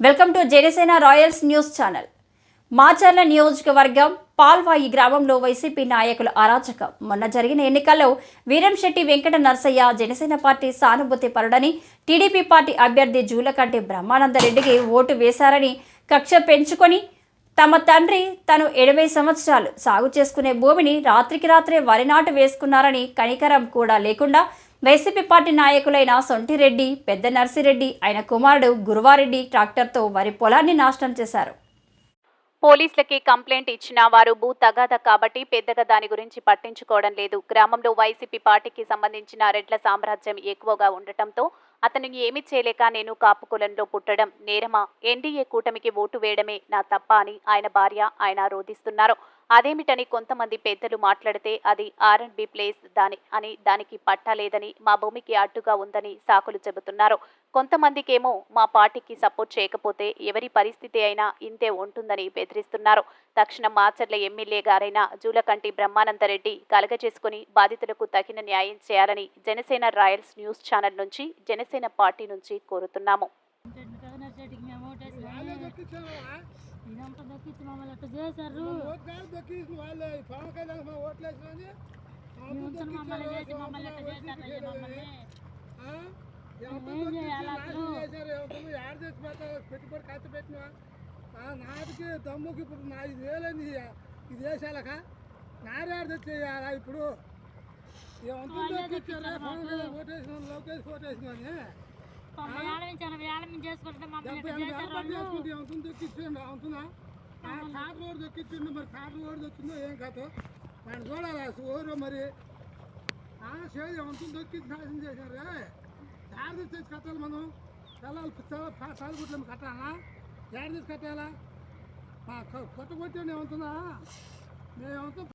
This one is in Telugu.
Welcome to Janasena royals news channel. Macherla నియోజకవర్గం పాల్వాయి గ్రామంలో వైసీపీ నాయకుల అరాచకం. మొన్న జరిగిన ఎన్నికల్లో వీరంశెట్టి వెంకట నరసయ్య జనసేన పార్టీ సానుభూతి పరుడని టీడీపీ పార్టీ అభ్యర్థి జూలకంటి బ్రహ్మానందరెడ్డికి ఓటు వేశారని కక్ష పెంచుకొని తమ తండ్రి తను ఎనభై సంవత్సరాలు సాగు చేసుకునే భూమిని రాత్రికి రాత్రే వరి నాటు వేసుకున్నారని కనికరం కూడా లేకుండా వైసీపీ పార్టీ నాయకులైన సొంటిరెడ్డి పెద్ద నర్సిరెడ్డి ఆయన కుమారుడు గురువారెడ్డి ట్రాక్టర్తో వారి పొలాన్ని నాశనం చేశారు. పోలీసులకి కంప్లైంట్ ఇచ్చిన వారు భూ తగాద కాబట్టి పెద్దగా దాని గురించి పట్టించుకోవడం లేదు. గ్రామంలో వైసీపీ పార్టీకి సంబంధించిన రెడ్ల సామ్రాజ్యం ఎక్కువగా ఉండటంతో అతను ఏమి చేయలేక నేను కాపుకులంలో పుట్టడం నేరమా? ఎన్డీఏ కూటమికి ఓటు వేయడమే నా తప్ప అని ఆయన భార్య ఆయన రోధిస్తున్నారు. అదేమిటని కొంతమంది పెద్దలు మాట్లాడితే అది ఆర్ అండ్ బి ప్లేస్ దాని అని దానికి పట్టా లేదని మా భూమికి అడ్డుగా ఉందని సాకులు చెబుతున్నారు. కొంతమందికేమో మా పార్టీకి సపోర్ట్ చేయకపోతే ఎవరి పరిస్థితి అయినా ఇంతే ఉంటుందని బెదిరిస్తున్నారు. తక్షణం మాచర్ల ఎమ్మెల్యే గారైన జూలకంటి బ్రహ్మానందరెడ్డి కలగజేసుకుని బాధితులకు తగిన న్యాయం చేయాలని జనసేన రాయల్స్ న్యూస్ ఛానల్ నుంచి జనసేన పార్టీ నుంచి కోరుతున్నాము. ఓటేసినాము ఇదంతా దక్కించి మమ్మల్ని అట్ట చేశారు. ఉంచను మమ్మల్ని చేసి మమ్మల్ని అట్ట చేశారు మమ్మల్ని. ఏం చేయాలి అసలు? పెట్టుబడి ఖర్చు పెట్టినా? నాటికి తమ్ముకి ఇప్పుడు నా ఐదు వేలని ఇది వేసాలక నారాడు తెచ్చేయాలా ఇప్పుడు? తెచ్చారా ఓటేసిన లోకేష్ ఓటేసిన ఏళ్ళ నుంచి చేసుకుంటే కార్ రోడ్ మరి? కార్ రోడ్ దొక్కిందో ఏం కథ? వాడిని చూడాలి? అసలు ఓరో మరి? ఆ చేదు ఏమంటుంది దొక్కించి నాశనం చేశారు యాడ తెచ్చి కట్టాలి మనం. పిల్లలు సాగుట్లు కట్టాలా? యాడ తెచ్చి కట్టాలా కొత్త కొట్టే ఏమంటుందా మేమేమంతా